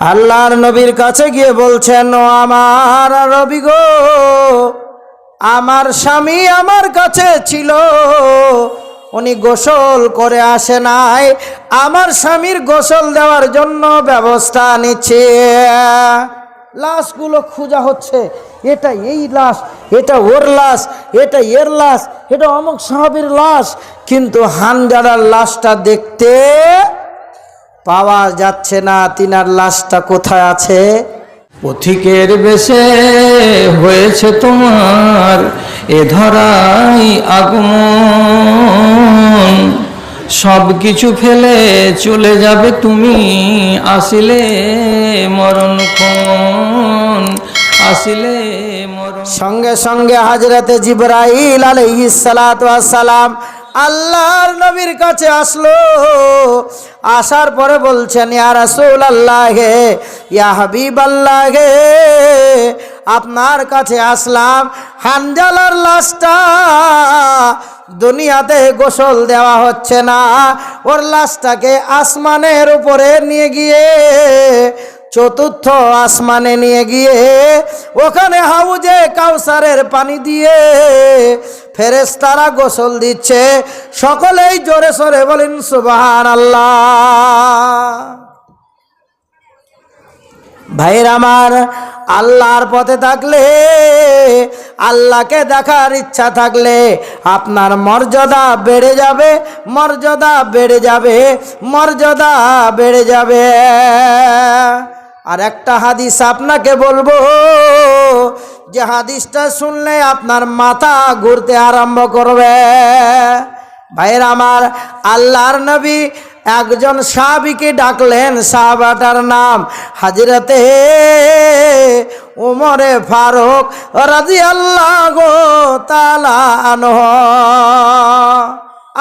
আল্লাহর নবীর কাছে গিয়ে বলছেন, ও আমার রবি গো, আমার স্বামী আমার কাছে ছিল। উনি গোসল করে আসে নাই। আমার স্বামীর গোসল দেওয়ার জন্য ব্যবস্থা নিচ্ছে। লাশগুলো খোঁজা হচ্ছে। এটা এই লাশ, এটা ওর লাশ, এটা এর লাশ, এটা অমুক সাহাবির লাশ। কিন্তু হানজারার লাশটা দেখতে পাওয়া যাচ্ছে না তিনার লাশটা কোথায় আছে? পথিকের বেশে হয়েছে তোমার এ ধরাই আগমন। সব কিছু ফেলে চলে যাবে তুমি আসিলে মরণ আসিলে মরণ সঙ্গে সঙ্গে হাজরতে জিব্রাইল আলাইহিস সালাতু ওয়াস সালাম আল্লাহর নবীর কাছে আসলো। আসার পরে বলছেন, ইয়া রাসূল আল্লাহে ইয়া হাবিব আল্লাহে আপনার কাছে আসলাম। হানজালার লাশটা দুনিয়াতে গোসল দেওয়া হচ্ছে না। ওর লাশটাকে আসমানের উপরে নিয়ে গিয়ে, চতুর্থ আসমানে নিয়ে গিয়ে, ওখানে হাউজে কাউসারের পানি দিয়ে ফেরেস্তারা গোসল দিচ্ছে। সকলেই জোরে সরে বলেন সুবাহান আল্লাহ আমার, আল্লাহর পথে থাকলে, আল্লাহকে দেখার ইচ্ছা থাকলে আপনার মর্যাদা বেড়ে যাবে, মর্যাদা বেড়ে যাবে, মর্যাদা বেড়ে যাবে। আর একটা হাদিস আপনাকে বলব, যে হাদিসটা শুনলে আপনার মাথা ঘুরতে আরম্ভ করবে। ভাইয়ের আমার, আল্লাহর নবী একজন সাহাবিকে ডাকলেন, সাহাবাটার নাম হাজিরাতে উমরে ফারুক রাজি আল্লাহ গো তালানহ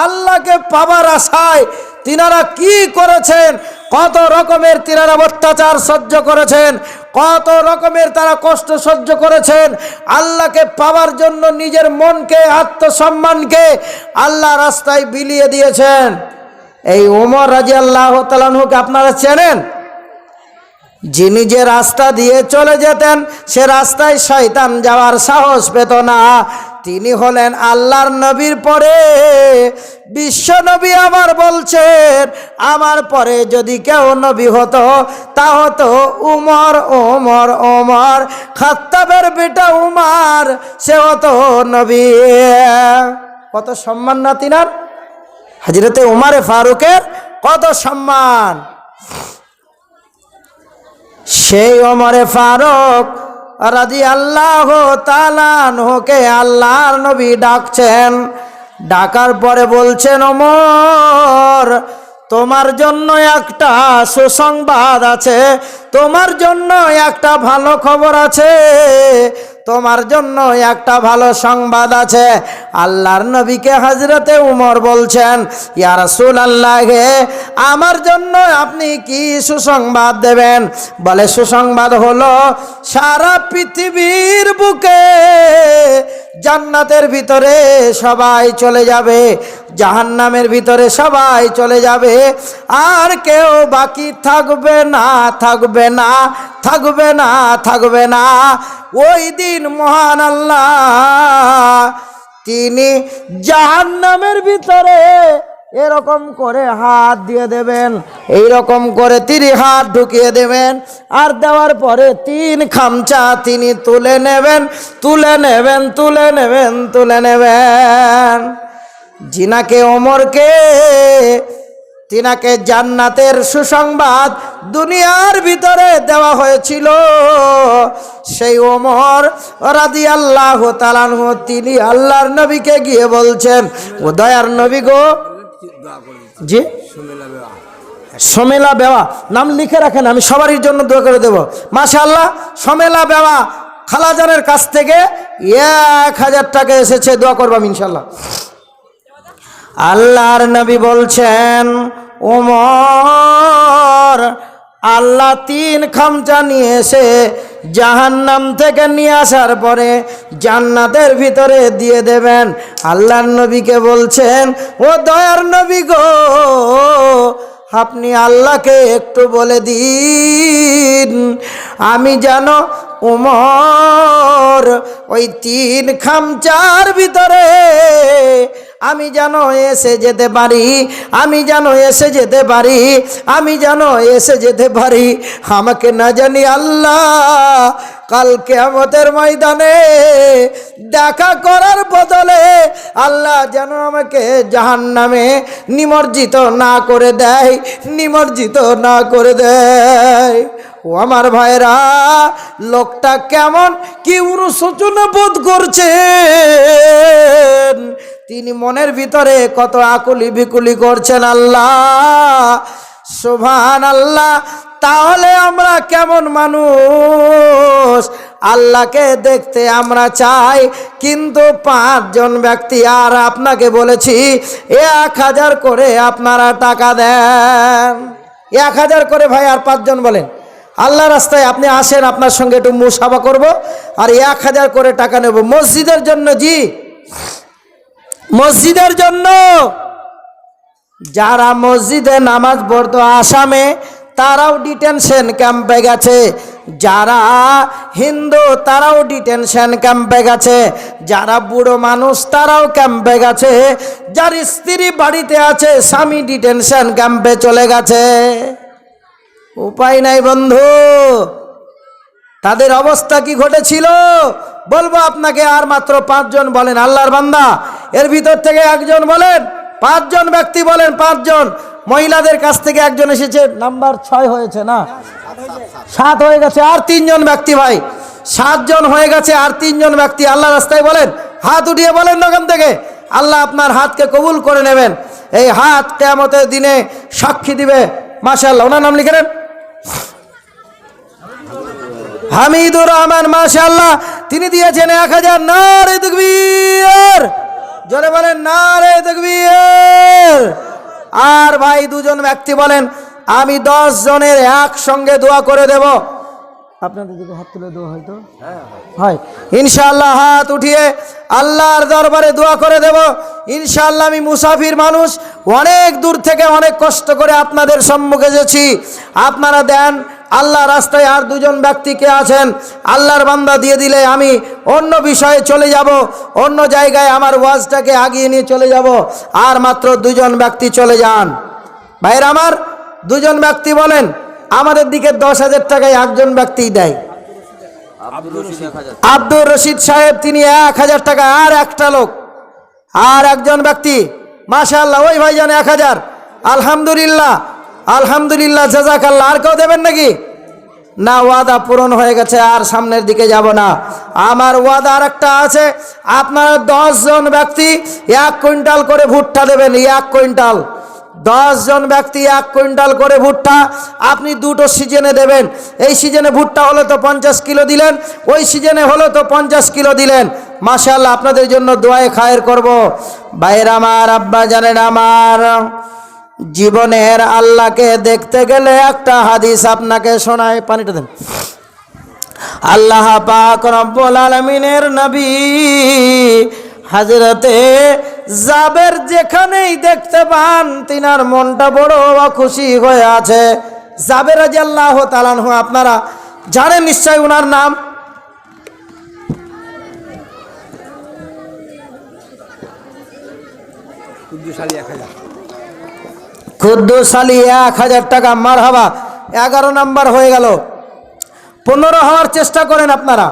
আল্লাহকে পাবার আশায় তিনারা কি করেছেন? কত রকমের তিনারা অত্যাচার সহ্য করেছেন? কত রকমের তারা কষ্ট সহ্য করেছেন? আল্লাহকে পাওয়ার জন্য নিজের মনকে, আত্মসম্মানকে আল্লাহ রাস্তায় বিলিয়ে দিয়েছেন। এই ওমর রাজি আল্লাহ তালাহুকে আপনারা চেনেন? যিনি যে রাস্তা দিয়ে চলে যেতেন, সে রাস্তায় শয়তান যাওয়ার সাহস পেত না। তিনি হলেন আল্লাহর নবীর পরে। বিশ্ব নবী আমার বলছেন, আমার পরে যদি কেউ নবী হতো তা হতো উমর, ওমর ওমর, খাত্তাবের বেটা উমার সে হতো নবী। কত সম্মান না তিনার হাজিরতে উমারে ফারুকের কত সম্মান। সেই ওমরে ফারুক রাজি আল্লাহ তালানহকে আল্লাহর নবী ডাকছেন। ডাকার পরে বলছেন অমর তোমার জন্য একটা সুসংবাদ আছে। তোমার জন্য একটা ভালো খবর আছে। তোমার জন্য একটা ভালো সংবাদ আছে। আল্লাহর নবীকে হাজরতে উমর বলছেন, ইয়া রাসূল আল্লাহে আমার জন্য আপনি কি সুসংবাদ দেবেন? বলে, সুসংবাদ হলো সারা পৃথিবীর বুকে জান্নাতের ভিতরে সবাই চলে যাবে, জাহান্নামের ভিতরে সবাই চলে যাবে। আর কেউ বাকি থাকবে না থাকবে না থাকবে না থাকবে না। ওই দিন মহান আল্লাহ, তিনি জাহান্নামের ভিতরে এরকম করে হাত দিয়ে দেবেন এই রকম করে তিনি হাত ঢুকিয়ে দেবেন, আর দেওয়ার পরে তিন খামচা তিনি তুলে নেবেন তুলে নেবেন তুলে নেবেন তুলে নেবেন। জিনাকে ওমরকে, তিনাকে জান্নাতের সুসংবাদ দুনিয়ার ভিতরে দেওয়া হয়েছিল। সেই ওমর রাদি আল্লাহ তালানহ তিনি আল্লাহর নবীকে গিয়ে বলছেন, ও দয়ার নবী গো জি? সমেলা বেওয়া। নাম লিখে রাখেন আমি সবারই জন্য দোয়া করে দেব। মাশা আল্লাহ সমেলা বেওয়া খালাজানের কাছ থেকে এক হাজার টাকা এসেছে দোয়া করবাম ইনশাল্লাহ আল্লাহর নবী বলছেন ওমর আল্লাহ তিন খামচা নিয়ে এসে জাহান্নাম থেকে নিয়ে আসার পরে জান্নাতের ভিতরে দিয়ে দেবেন। আল্লাহর নবীকে বলছেন, ও দয়ার নবী গো, আপনি আল্লাহকে একটু বলে দিন। আমি যেন উমর ওই তিন খামচার ভিতরে আমি যেন এসে যেতে পারি, আমি যেন এসে যেতে পারি, আমি যেন এসে যেতে পারি। আমাকে না জানি আল্লাহ কালকে আমাদের ময়দানে দেখা করার বদলে আল্লাহ যেন আমাকে জাহান নামে নিমজ্জিত না করে দেয়, নিমজ্জিত না করে দেয়। ও আমার ভাইরা লোকটা কেমন, কি অনুশোচনা বোধ করছেন? তিনি মনের ভিতরে কত আকুলি বিকুলি করছেন আল্লাহ। সোভান আল্লাহ তাহলে আমরা কেমন মানুষ? আল্লাহকে দেখতে আমরা চাই, কিন্তু পাঁচজন ব্যক্তি, আর আপনাকে বলেছি, এক হাজার করে আপনারা টাকা দেন। এক হাজার করে ভাই, আর পাঁচজন বলেন। আল্লাহ রাস্তায় আপনি আসেন, আপনার সঙ্গে একটু মুসাফা করব, আর এক হাজার করে টাকা নেব। মসজিদের জন্য জি। মসজিদের জন্য। যারা মসজিদে নামাজ পড়তো আসামে, তারাও ডিটেনশন ক্যাম্পে গেছে। যারা হিন্দু, তারাও ডিটেনশন ক্যাম্পে গেছে। যারা বুড়ো মানুষ, তারাও ক্যাম্পে গেছে। যার স্ত্রী বাড়িতে আছে, স্বামী ডিটেনশন ক্যাম্পে চলে গেছে। উপায় নাই বন্ধু। তাদের অবস্থা কি ঘটেছিল? বলব আপনাকে আর মাত্র পাঁচজন বলেন, আল্লাহর বান্দা। এর ভিতর থেকে একজন বলেন, পাঁচজন ব্যক্তি বলেন, পাঁচজন। মহিলাদের কাছ থেকে একজন এসেছে, নাম্বার ছয় হয়েছে না? সাত হয়ে গেছে, আর তিনজন ব্যক্তি ভাই। সাতজন হয়ে গেছে, আর তিনজন ব্যক্তি আল্লাহ রাস্তায় বলেন, হাত উঠিয়ে বলেন দোকান থেকে। আল্লাহ আপনার হাতকে কবুল করে নেবেন। এই হাত কেমতের দিনে সাক্ষী দিবে। মাশাল্লাহ ওনার নাম লিখে নেন। হামিদুর রহমান মাশাল্লাহ তিনি দিয়েছেন এক হাজার নারে তকবীর। জোরে বলেন, নারে তকবীর। আর ভাই, দুজন ব্যক্তি বলেন, আমি দশ জনের একসঙ্গে দোয়া করে দেব। আপনাদের দিকে হাত তুলে দেওয়া হয়তো? হয়। ইনশাআল্লাহ হাত উঠিয়ে আল্লাহর দরবারে দোয়া করে দেব। ইনশাআল্লাহ আমি মুসাফির মানুষ, অনেক দূর থেকে অনেক কষ্ট করে আপনাদের সম্মুখে এসেছি। আপনারা দেন আল্লাহ রাস্তায় আর দুজন ব্যক্তি কে আছেন? আল্লাহর বান্দা দিয়ে দিলে আমি অন্য বিষয়ে চলে যাব অন্য জায়গায় আমার ওয়াজটাকে আগিয়ে নিয়ে চলে যাব আর মাত্র দুজন ব্যক্তি চলে যান। ভাইয়ের আমার দুজন ব্যক্তি বলেন আমাদের দিকে দশ হাজার টাকায় একজন ব্যক্তি দেয়। আব্দুর রশিদ সাহেব তিনি এক হাজার টাকা আর একটা লোক। আর একজন ব্যক্তি মাশাল্লাহ ওই ভাইজান এক হাজার। আলহামদুলিল্লাহ আলহামদুলিল্লাহ জাজাকাল্লাহ আর কেউ দেবেন নাকি? না, ওয়াদা পূরণ হয়ে গেছে, আর সামনের দিকে যাব না। আমার ওয়াদা আর একটা আছে, আপনারা জন ব্যক্তি এক কুইন্টাল করে ভুট্টা দেবেন, এক কুইন্টাল। জন ব্যক্তি এক কুইন্টাল করে ভুট্টা, আপনি দুটো সিজনে দেবেন। এই সিজনে ভুট্টা হলে তো পঞ্চাশ কিলো দিলেন, ওই সিজনে হলে তো পঞ্চাশ কিলো দিলেন। মাশাল্লাহ আপনাদের জন্য দোয়ায় খায়ের করব। বাইর আমার, আব্বা জানেন আমার। জীবনের আল্লাহকে দেখতে গেলে একটা হাদিস আপনাকে শোনায় পানিটা দেন। আল্লাহ পাক রব্বুল আলমিনের নবী হাজরতে জাবের যেখানেই দেখতে পান, তিনার মনটা বড় খুশি হয়ে আছে। জাবের রাজি আল্লাহ তালানহু আপনারা জানেন নিশ্চয় ওনার নাম? খুদ্দুস আলী, এক হাজার টাকা মার হাবা এগারো নাম্বার হয়ে গেল। পনেরো হওয়ার চেষ্টা করেন আপনারা।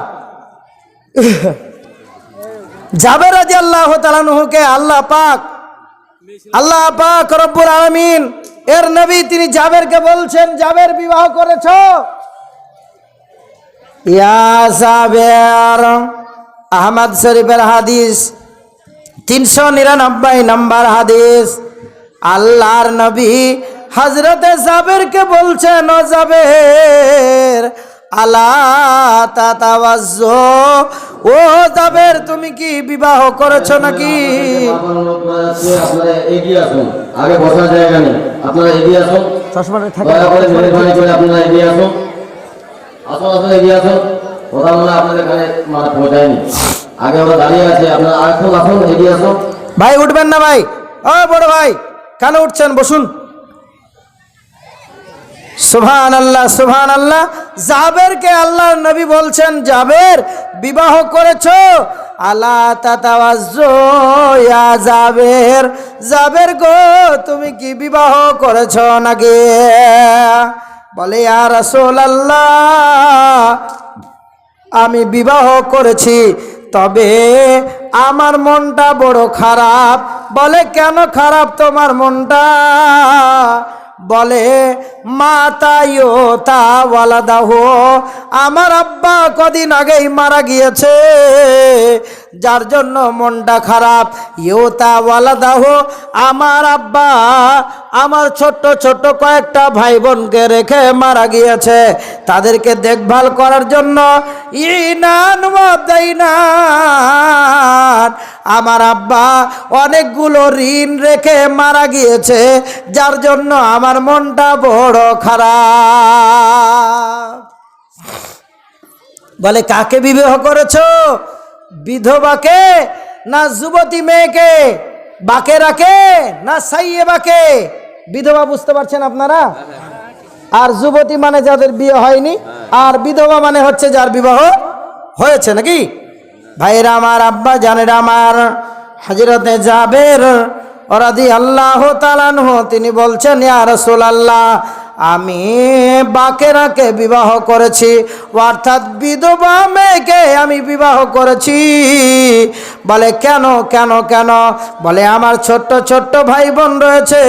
জাবের রাজি আল্লাহ তালানুহুকে আল্লাহ পাক আল্লাহ পাক রব্বুল আলমিন, এর নবী তিনি জাবেরকে বলছেন, জাবের বিবাহ করেছ? আহমদ শরীফের হাদিস, তিনশো নিরানব্বই নম্বর হাদিস। আল্লাহর নবী হজরতে জাবেরকে বলছেন ও জাবের ও জাবের তুমি কি বিবাহ করেছ নাকি? আসুন। আগে বসার জায়গা নেই। আপনারা এগিয়ে আসুন। চশমাটা দয়া করে মেহরবানি করে আপনারা এগিয়ে আসুন। আসুন আসুন এগিয়ে আসুন। কথা বলে আপনাদের কানে মানে পৌঁছায়নি। আগে আমরা দাঁড়িয়ে আছি। আপনারা আসুন আসুন এগিয়ে আসুন। ভাই উঠবেন না ভাই। ও বড় ভাই। কেন উঠছেন, বসুন। সুবহান আল্লাহ সুবহান আল্লাহ জাবেরকে আল্লাহর নবী বলছেন, জাবের, বিবাহ করেছ? আলা তাতাওয়াজ্জু জাবের। জাবের গো, তুমি কি বিবাহ করেছ নাকি? বলে, ইয়া রাসূলুল্লাহ, আমি বিবাহ করেছি। তবে আমার মনটা বড় খারাপ। বলে, কেন খারাপ তোমার মনটা? বলে মাতাইও তা ওয়ালাদাহ। আমার আব্বা কদিন আগেই মারা গিয়েছে। যার জন্য মনটা খারাপ। ইয়োতা ওয়ালাদাহ, আমার আব্বা আমার ছোট্ট ছোট্ট কয়েকটা ভাই বোনকে রেখে মারা গিয়েছে। তাদেরকে দেখভাল করার জন্য ইনান আমার আব্বা অনেকগুলো ঋণ রেখে মারা গিয়েছে, যার জন্য আমার মনটা বড় খারাপ। বলে, কাকে বিবাহ করেছ? বিধবাকে না যুবতী মেয়েকে বাকে রাখে? না সাইয়ে বাকে বিধবা বুঝতে পারছেন আপনারা? আর যুবতী মানে যাদের বিয়ে হয়নি, আর বিধবা মানে হচ্ছে যার বিবাহ হয়েছে নাকি? ভাইরা আমার আব্বা, জানের আমার হাজিরতে যাবের ওরাদি আল্লাহ তালানহ তিনি বলছেন, ইয়া রাসূলুল্লাহ আমি বাকেরাকে বিবাহ করেছি, অর্থাৎ বিধবা মেয়েকে আমি বিবাহ করেছি। বলে, কেন কেন কেন? বলে, আমার ছোট্ট ছোট্ট ভাই বোন রয়েছে।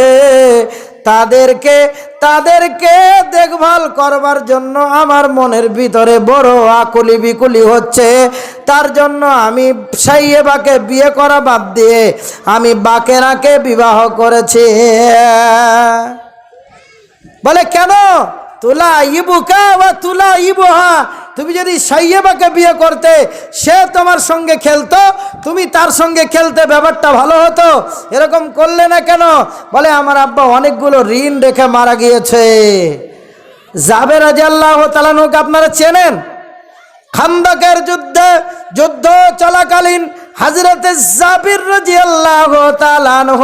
তাদেরকে তাদেরকে দেখভাল করবার জন্য আমার মনের ভিতরে বড় আকুলি বিকুলি হচ্ছে। তার জন্য আমি সাইয়েবাকে বিয়ে করা বাদ দিয়ে আমি বাকেরাকে বিবাহ করেছি। বলে, কেন? তুলা ইবুকা বা তুলা ইবুহা। তুমি যদি সাইয়েবাকে বিয়ে করতে, সে তোমার সঙ্গে খেলতো, তুমি তার সঙ্গে খেলতে ব্যাপারটা ভালো হতো। এরকম করলে না কেন? বলে, আমার আব্বা অনেকগুলো ঋণ রেখে মারা গিয়েছে। জাবের রাজি আল্লাহ তালানুকে আপনারা চেনেন? খান্দকের যুদ্ধে, যুদ্ধ চলাকালীন হাজরতে জাবির রাজি আল্লাহ তালানহ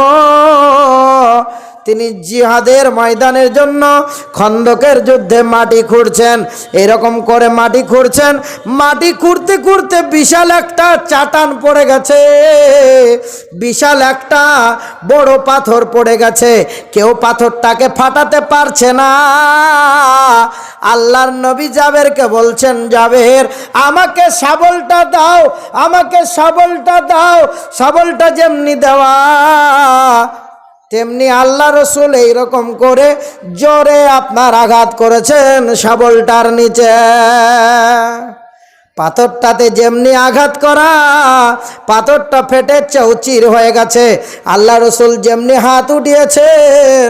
তিনি জিহাদের ময়দানের জন্য খন্দকের যুদ্ধে মাটি খুঁড়ছেন। এরকম করে মাটি খুঁড়ছেন। মাটি খুঁড়তে খুঁড়তে বিশাল একটা চাটান পড়ে গেছে। বিশাল একটা বড় পাথর পড়ে গেছে। কেউ পাথরটাকে ফাটাতে পারছে না। আল্লাহর নবী জাবেরকে বলছেন, জাবের, আমাকে শাবলটা দাও, আমাকে শাবলটা দাও, শাবলটা যেমনি দেওয়া তেমনি আল্লাহ রসুল এইরকম করে জোরে আপনার আঘাত করেছেন শাবলটার নিচে। পাথরটাতে যেমনি আঘাত করা, পাথরটা ফেটে চৌচির হয়ে গেছে। আল্লাহ রসুল যেমনি হাত উঠিয়েছেন,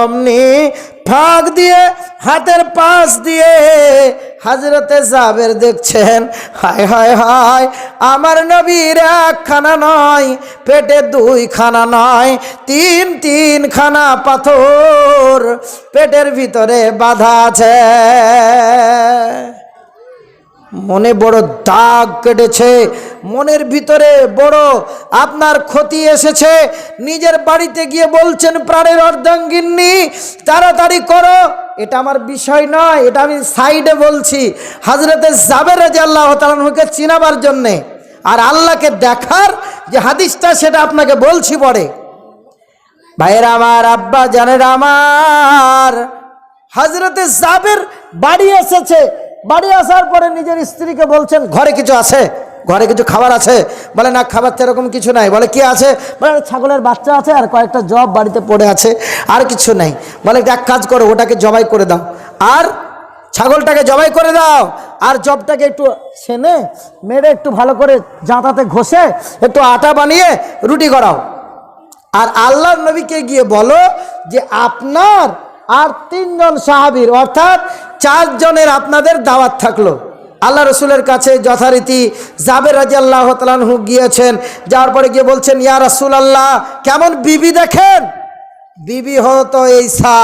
অমনি ফাঁক দিয়ে, হাতের পাশ দিয়ে হাজরতে জাবের দেখছেন, হায় হায় হায়, আমার নবীর একখানা নয়, পেটে দুই খানা নয়, তিন তিন খানা পাথর পেটের ভিতরে বাধা আছে। মনে বড় দাগ কেটেছে, মনের ভিতরে বড় আপনার ক্ষতি এসেছে। নিজের বাড়িতে গিয়ে বলছেন, প্রাণের অর্ধাঙ্গিনী, তাড়াতাড়ি করো। এটা আমার বিষয় নয়, এটা আমি সাইডে বলছি। হাজরতে জাবের রাজি আল্লাহ তালকে চিনাবার জন্যে আর আল্লাহকে দেখার যে হাদিসটা, সেটা আপনাকে বলছি পরে। ভাইয়েরা আমার আব্বা, জানের আমার হাজরতে জাবের বাড়ি এসেছে। বাড়ি আসার পরে নিজের স্ত্রীকে বলছেন, ঘরে কিছু আছে? ঘরে কিছু খাবার আছে? বলে, না, খাবার তো এরকম কিছু নাই। বলে, কি আছে? বলে, ছাগলের বাচ্চা আছে আর কয়েকটা জব বাড়িতে পড়ে আছে, আর কিছু নেই। বলে এক কাজ করো, ওটাকে জবাই করে দাও। আর ছাগলটাকে জবাই করে দাও। আর জবটাকে একটু ছেনে মেরে, একটু ভালো করে জাঁতাতে ঘষে, একটু আটা বানিয়ে রুটি করাও আর আল্লাহর নবীকে গিয়ে বলো যে, আপনার আর তিনজন সাহাবীর, অর্থাৎ চারজনের আপনাদের দাওয়াত থাকল। আল্লাহ রসুলের কাছে যথারীতি জাবের রাজি আল্লাহ তালানহু গিয়েছেন। যাওয়ার পরে গিয়ে বলছেন, ইয়া রসুল আল্লাহ কেমন বিবি দেখেন? বিবি হতো এই সা।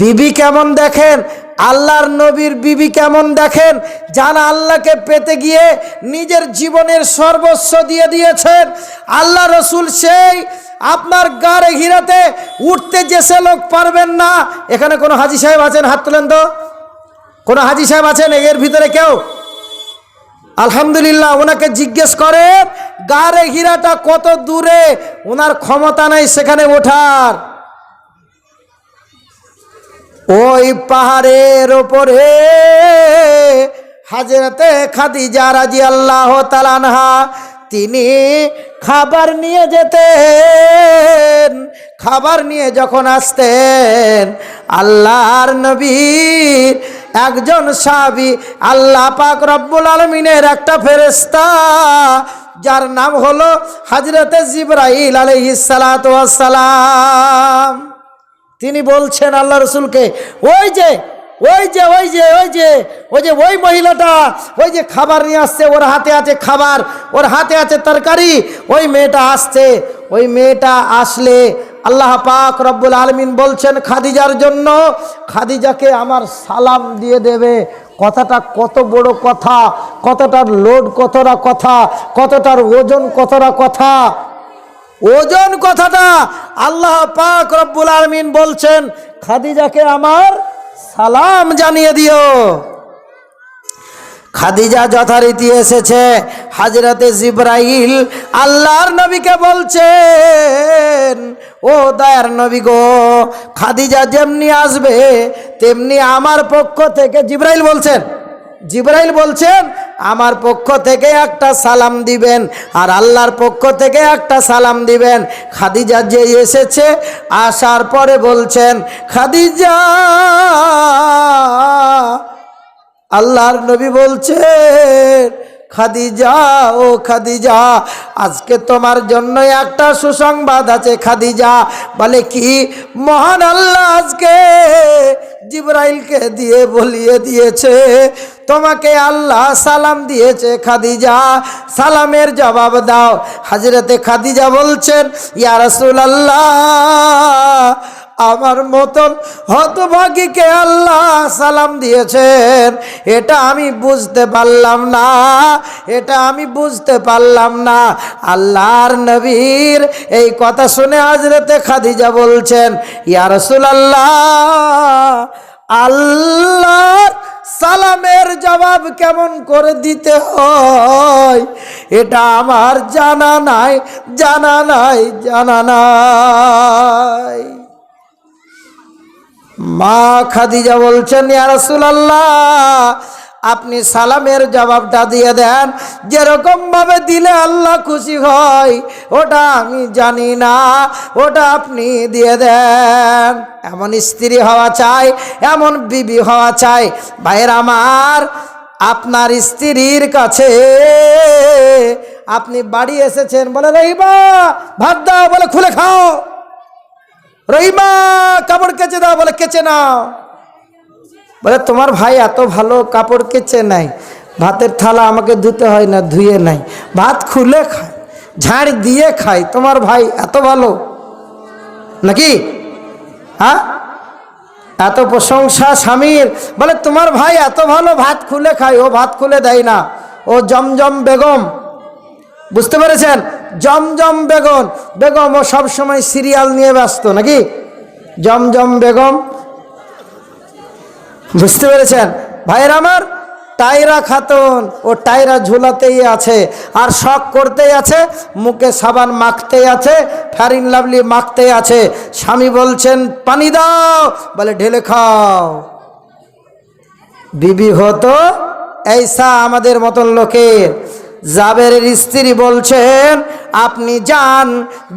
বিবি কেমন দেখেন? আল্লাহর নবীর বিবি কেমন দেখেন? যান আল্লাহকে পেতে গিয়ে নিজের জীবনের সর্বস্ব দিয়ে দিয়েছেন, আল্লাহ রসুল সেই আপনার গাড়ে ঘিরাতে উঠতে যেসে লোক পারবেন না। এখানে কোনো হাজি সাহেব আছেন? হাত তোলেন তো। কোনো হাজি সাহেব আছেন? এর ভিতরে কেউ? আলহামদুলিল্লাহ, ওনাকে জিজ্ঞেস করে গাড়ে ঘিরাটা কত দূরে? ওনার ক্ষমতা নাই সেখানে ওঠার। ওই পাহাড়ের ওপরে হাজরতে খাদিজা রাজি আল্লাহ তালানহা তিনি খাবার নিয়ে যেতেন। খাবার নিয়ে যখন আসতেন, আল্লাহর নবীর একজন সাহাবি আল্লাহ পাক রব্বুল আলমিনের একটা ফেরেস্তা যার নাম হলো হাজরতে জিব্রাইল আলহিসালাম তিনি বলছেন আল্লাহ রসুলকে, ওই যে ওই যে ওই যে ওই যে ওই যে, ওই মহিলাটা, ওই যে খাবার নিয়ে আসছে, ওর হাতে আছে খাবার, ওর হাতে আছে তরকারি, ওই মেয়েটা আসছে, ওই মেয়েটা আসলে আল্লাহ পাক রব্বুল আলমিন বলছেন, খাদিজার জন্য খাদিজাকে আমার সালাম দিয়ে দেবে। কথাটা কত বড় কথা কতটার লোড কতটা কথা, কতটার ওজন কতটা কথা। ওজন কথাটা আল্লাহ পাক রব্বুল আলমিন বলছেন, খাদিজাকে আমার সালাম জানিয়ে দিও। খাদিজা যথারীতি এসেছে। হাজরতে জিব্রাইল আল্লাহর নবীকে বলছেন, ও দয়ার নবী গো, খাদিজা যেমনি আসবে, তেমনি আমার পক্ষ থেকে জিব্রাইল বলছেন জিব্রাইল বলছেন, আমার পক্ষ থেকে একটা সালাম দিবেন আর আল্লাহর পক্ষ থেকে একটা সালাম দিবেন। খাদিজা যে এসেছে, আসার পরে বলছেন, খাদিজা আল্লাহর নবী বলছেন, খাদিজা, ও খাদিজা, আজকে তোমার জন্য একটা সুসংবাদ আছে খাদিজা। বলে কি? মহান আল্লাহ আজকে জিব্রাইলকে দিয়ে বলিয়ে দিয়েছে, তোমাকে আল্লাহ সালাম দিয়েছে খাদিজা। সালামের জবাব দাও। হাজরতে খাদিজা বলছেন, ইয়া রাসূল আল্লাহ আমার মতন হতভাগীকে আল্লাহ সালাম দিয়েছেন? এটা আমি বুঝতে পারলাম না, এটা আমি বুঝতে পারলাম না। আল্লাহর নবীর এই কথা শুনে হাজরতে খাদিজা বলছেন, ইয়া আল্লাহ আল্লাহর সালামের জবাব কেমন করে দিতে হয়? এটা আমার জানা নাই জানা নাই জানা নাই। মা খাদিজা বলছেন, ইয়া রাসূলুল্লাহ, আপনি সালামের জবাবটা দিয়ে দেন। যেরকম ভাবে দিলে আল্লাহ খুশি হয়, ওটা আমি জানি না, ওটা আপনি দিয়ে দেন। এমন স্ত্রী হওয়া চাই, এমন বিবি হওয়া চাই। ভাইয়ের আমার, আপনার স্ত্রীর কাছে আপনি বাড়ি এসেছেন বলে রহিবা ভাত দাও, বলে খুলে খাও। রহিমা, কাপড় কেচে দাও, বলে, কেচে নাও। বলে, তোমার ভাই এত ভালো কাপড় কেচে নাই। ভাতের থালা আমাকে ধুতে হয় না, ধুয়ে নাই। ভাত খুলে খায়, ঝাড় দিয়ে খায়। তোমার ভাই এত ভালো। নাকি? হ্যাঁ? এত প্রশংসা স্বামীর। বলে, তোমার ভাই এত ভালো ভাত খুলে খায়, ও ভাত খুলে দেয় না। ও জমজম বেগম। বুঝতে পেরেছেন? জমজম বেগম। বেগম ও সবসময় সিরিয়াল নিয়ে ব্যস্ত, নাকি? জমজম বেগম। বুঝতে পেরেছেন? ভাইয়ের আমার, টাইরা খাতুন। ও টাইরা ঝুলাতেই আছে, আর শখ করতেই আছে, মুখে সাবান মাখতেই আছে ফ্যারিন লাভলি মাখতেই আছে। স্বামী বলছেন, পানি দাও। বলে, ঢেলে খাও। বিবি হতো এইসা আমাদের মতন লোকের। জাবেরের স্ত্রী বলছেন, আপনি যান,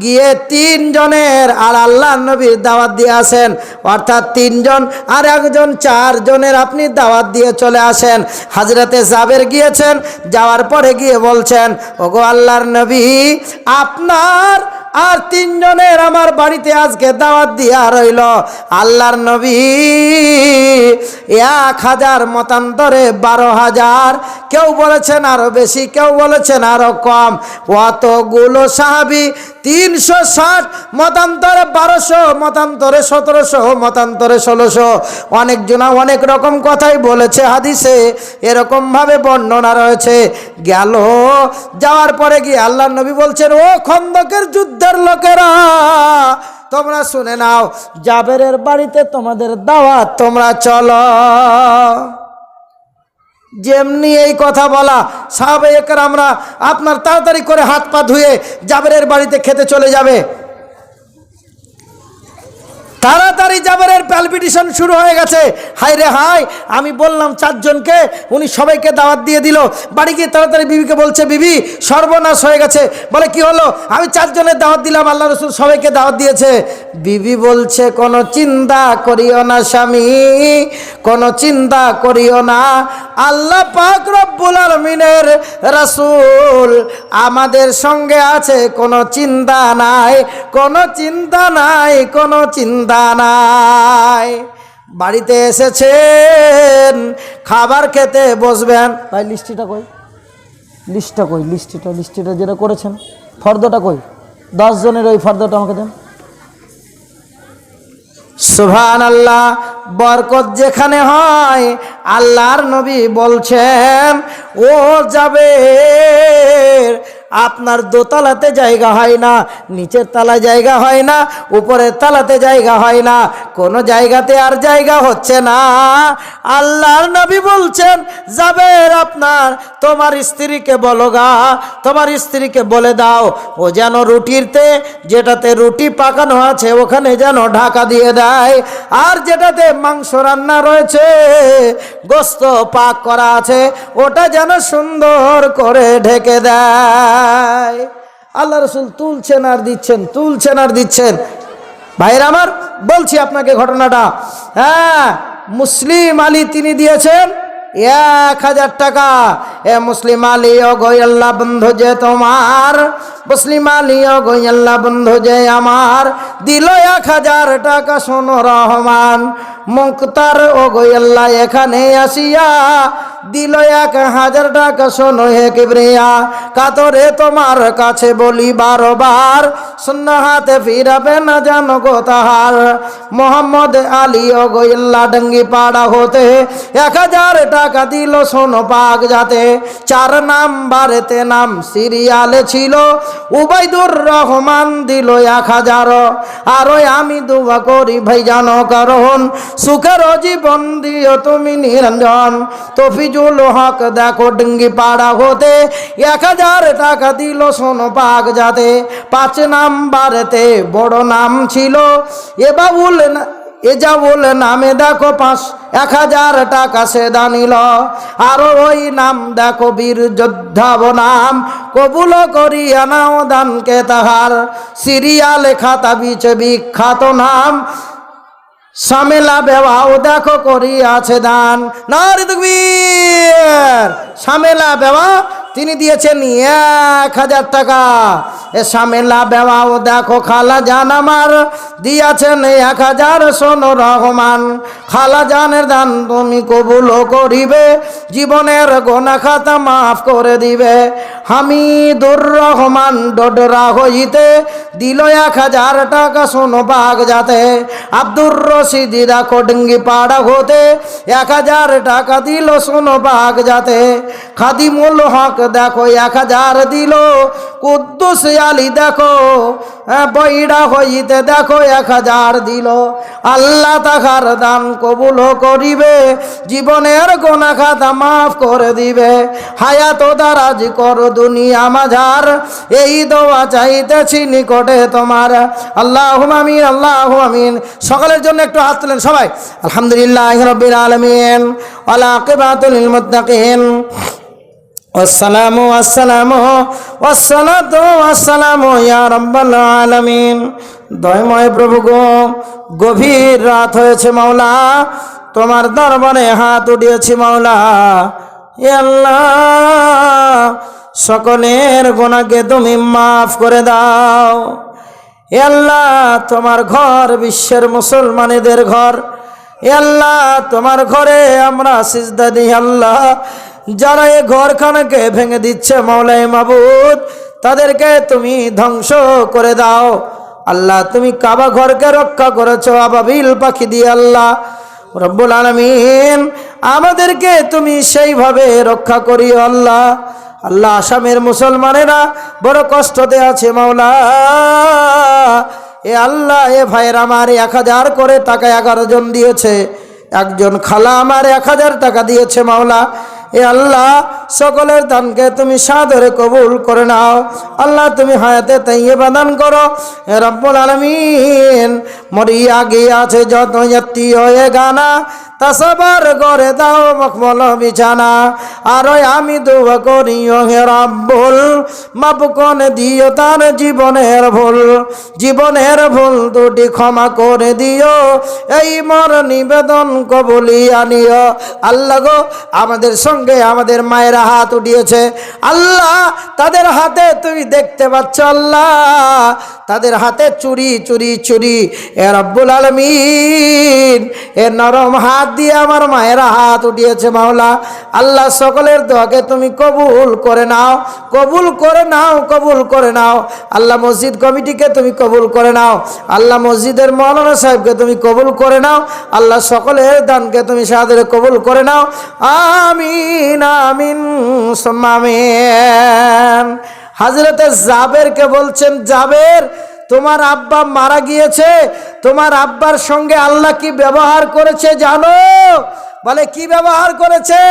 গিয়ে তিনজনের আর আল্লাহ নবীর দাওয়াত দিয়ে আসেন। অর্থাৎ তিনজন আর একজন চারজনের আপনি দাওয়াত দিয়ে চলে আসেন। হাজরাতে জাবের গিয়েছেন, যাওয়ার পরে গিয়ে বলছেন, ওগো আল্লাহর নবী, আপনার আর তিনজনের আমার বাড়িতে আজকে দাওয়াত দিয়া রইল। আল্লাহর নবী এক হাজার মতান্তরে বারো হাজার। কেউ বলেছেন আরও বেশি, কেউ বলেছেন আরও কম। অতগুলো সাহাবি তিনশো ষাট, মতান্তরে বারোশো, মতান্তরে সতেরোশো, মতান্তরে ষোলোশো। অনেকজনা অনেক রকম কথাই বলেছে হাদিসে। এরকমভাবে বর্ণনা রয়েছে। গেল, যাওয়ার পরে গিয়ে আল্লাহ নবী বলছেন, ও খন্দকের যুদ্ধের লোকেরা, তোমরা শুনে নাও, জাবেরের বাড়িতে তোমাদের দাওয়াত, তোমরা চলো। যেমনি এই কথা বলা সাহাবে আমরা আপনার তাড়াতাড়ি করে হাত পা ধুয়ে জাবেরের বাড়িতে খেতে চলে যাবে। তাড়াতাড়ি জাবেরের প্যালপিটিশন শুরু হয়ে গেছে। হাই রে হাই আমি বললাম চারজনকে, উনি সবাইকে দাওয়াত দিয়ে দিল। বাড়ি গিয়ে তাড়াতাড়ি বিবিকে বলছে, বিবি, সর্বনাশ হয়ে গেছে। বলে, কি হলো? আমি চারজনের দাওয়াত দিলাম, আল্লাহ রসুল সবাইকে দাওয়াত দিয়েছে। বিবি বলছে, কোনো চিন্তা করিও না স্বামী, কোনো চিন্তা করিও না। আল্লাহ পাক রব্বুল আলমিনের রাসূল আমাদের সঙ্গে আছে, কোনো চিন্তা নাই, কোনো চিন্তা নাই, কোনো চিন্তা নাই। বাড়িতে এসেছেন খাবার খেতে বসবেন। ভাই লিস্টিটা কই? লিস্টটা কই? লিস্টিটা লিস্টিটা যেটা করেছেন ফর্দটা কই? দশ জনের ওই ফর্দটা আমাকে দেন। সুভান আল্লাহ বরকত যেখানে হয় আল্লাহর নবী বলছেন ও যাবে আপনার দোতলাতে জায়গা হয় না, নিচের তলায় জায়গা হয় না, উপরের তলাতে জায়গা হয় না, কোনো জায়গাতে আর জায়গা হচ্ছে না। আল্লাহর নবী বলছেন যাবে আপনার, তোমার স্ত্রীকে বলো গা, তোমার স্ত্রীকে বলে দাও, ও যেন রুটিরতে যেটাতে রুটি পাকানো আছে, ওখানে যেন ঢাকা দিয়ে দেয়, আর যেটাতে মাংস রান্না রয়েছে, গোস্ত পাক করা আছে, ওটা যেন সুন্দর করে ঢেকে দেয়। আল্লাহ রসুল তুলছেন আর দিচ্ছেন, তুলছেন আর দিচ্ছেন। ভাইরা আমার, বলছি আপনাকে ঘটনাটা। হ্যাঁ মুসলিম আলী তিনি দিয়েছেন এক হাজার টাকা। এ মুসলিম আলী ও গোয়াল্লা বন্ধু যে তোমার। মুসলিম আলী ও গোয়াল্লা বন্ধু যে আমার। দিল এক হাজার টাকা, শোনো রহমান। মুক্তার ও গোয়াল্লা এখানে আসিয়া দিল এক হাজার টাকা শোনো হে কিবরিয়া, কাতরে তোমার কাছে বলি বারবার শূন্য হাতে ফিরাবে না জানো গো তাহার, মোহাম্মদ আলী ও গোয়াল্লা ডঙ্গি পাড়া হতে এক হাজার টাকা দিল, শোনো পাক যাতে চার নাম্বারেতে নাম সিরিয়ালে ছিল, উবাইদুর রহমান দিল এক হাজার। আরও আমি দুয়া করি ভাই, জানো কারণ সুখের জীবন দিও তুমি নিরঞ্জন। তফিজুল হক দেখো ডেঙ্গি পাড়া হতে, এক হাজার টাকা দিল শোনো পাক যাতে। পাঁচ নাম্বারেতে বড় নাম ছিল, এ বাবুল এ যা বলে নামে দেখো পাঁচ, এক হাজার টাকা সে দানিল আরও ওই নাম দেখো বীর যোদ্ধাব নাম, কবুল করিয়া নাও দানকে তাহার। সিরিয়ালে খাতা বিছে বিখ্যাত নাম সামেলা বেওয়া ও দেখো করি আছে দান। নারী তকবীর, সামেলা বেওয়া তিনি দিয়েছেন এক হাজার টাকা। এ সামেলা বেওয়া ও দেখো খালা জান আমার, দিয়াছেন এক হাজার সোনো রহমান। খালা জানের দান তুমি কবুল করিবে, জীবনের গোনা খাতা মাফ করে দিবে। হামিদুর রহমান ডডরা হইতে দিল এক হাজার টাকা শোনো বাঘ যাতে। আব্দুর রশিদি দেখো ডেঙ্গি পাড়া হতে এক হাজার টাকা দিল শোনো বাঘ যাতে। খাদিমুল হক দেখো এক হাজার দিল, কুদ্দুস আলী দেখো বইড়া হইতে দেখো এক হাজার দিল। আল্লাহ তাহার দান কবুল করিবে, জীবনের গোনা খাতা মাফ করে দিবে। হায়াত দারাজ কর দুনিয়া মাঝার, এই দোয়া চাইতেছি নিকটে তোমার। আল্লাহ আমিন আল্লাহ আমিন। সকলের জন্য একটু হাত তুলেন সবাই। আলহামদুলিল্লাহ রবিল আলমিন। আলাকিবাতুল মুত্তাকিন। والسلام والسلام والصلاة والسلام يا رب العالمين দয়ময় প্রভু গো গভীর রাত হয়েছে মাওলা তোমার দরবারে হাত উঠিয়েছি মাওলা এ আল্লাহ সকলের গোনাকে তুমি মাফ করে দাও এ আল্লাহ তোমার ঘর বিশ্বের মুসলমানেদের ঘর এ আল্লাহ তোমার ঘরে আমরা সিজদা দিই আল্লাহ যারা এ ঘরখানাকে ভেঙে দিচ্ছে মৌলাই মাবুদ, তাদেরকে তুমি ধ্বংস করে দাও। আল্লাহ, তুমি কাবা ঘরকে রক্ষা করেছ আবাবিল পাখি দিয়ে আল্লাহ। রব্বুল আলমিন, আমাদেরকে তুমি সেইভাবে রক্ষা করিও আল্লাহ। আল্লাহ, আসামের মুসলমানেরা বড় কষ্টতে আছে মাওলা। এ আল্লাহ, এ ভাইয়ের আমার এক হাজার করে টাকা এগারো জন দিয়েছে। একজন খালা আমার এক হাজার টাকা দিয়েছে মাওলা। এ আল্লাহ, সকলের দানকে তুমি সাদরে কবুল করে নাও। আল্লাহ, তুমি হায়াতে তাইয়ে বাদান করো। রব্বুল আলমিন, মরিয়া গিয়াছে যত যাত্রী হয়ে গানা। তা সবার গড়ে দাও মখমল বিছানা। আর আমি দুয়া করি ও হে মাপ কোন দিও তার জীবনের ভুল। জীবনের ভুল দুটি ক্ষমা করে দিও, এই মর নিবেদন কবুলি আনিও। আল্লাহ গো, আমাদের সঙ্গে আমাদের মায়েরা হাত উঠিয়েছে। আল্লাহ, তাদের হাতে তুমি দেখতে পাচ্ছ, আল্লাহ। তাদের হাতে চুরি চুরি চুরি। এ রব্বুল আলমিন, এ নরম হাত দিয়ে আমার মায়েরা হাত উঠিয়েছে মাওলা। আল্লাহ সকলের দোয়াকে তুমি কবুল করে নাও, কবুল করে নাও, কবুল করে নাও। আল্লাহ মসজিদ কমিটিকে তুমি কবুল করে নাও। আল্লাহ মসজিদের মৌলানা সাহেবকে তুমি কবুল করে নাও। আল্লাহ সকলের দানকে তুমি সাদরে কবুল করে নাও। আমিন আমিন, সুম্মা আমিন। হাজরতে জাবেরকে বলছেন, জাবের, তোমার আব্বা মারা গিয়েছে, তোমার আব্বার সঙ্গে আল্লাহ কি ব্যবহার করেছে জানো? বলে, কি ব্যবহার করেছে?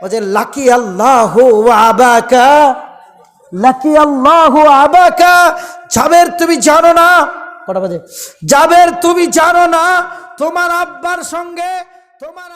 বলছে, লাকি আল্লাহ আবাকা, লাকি আল্লাহ আবাকা, জাবের তুমি জানো না? কটা বাজে? জাবের তুমি জানো না, তোমার আব্বার সঙ্গে, তোমার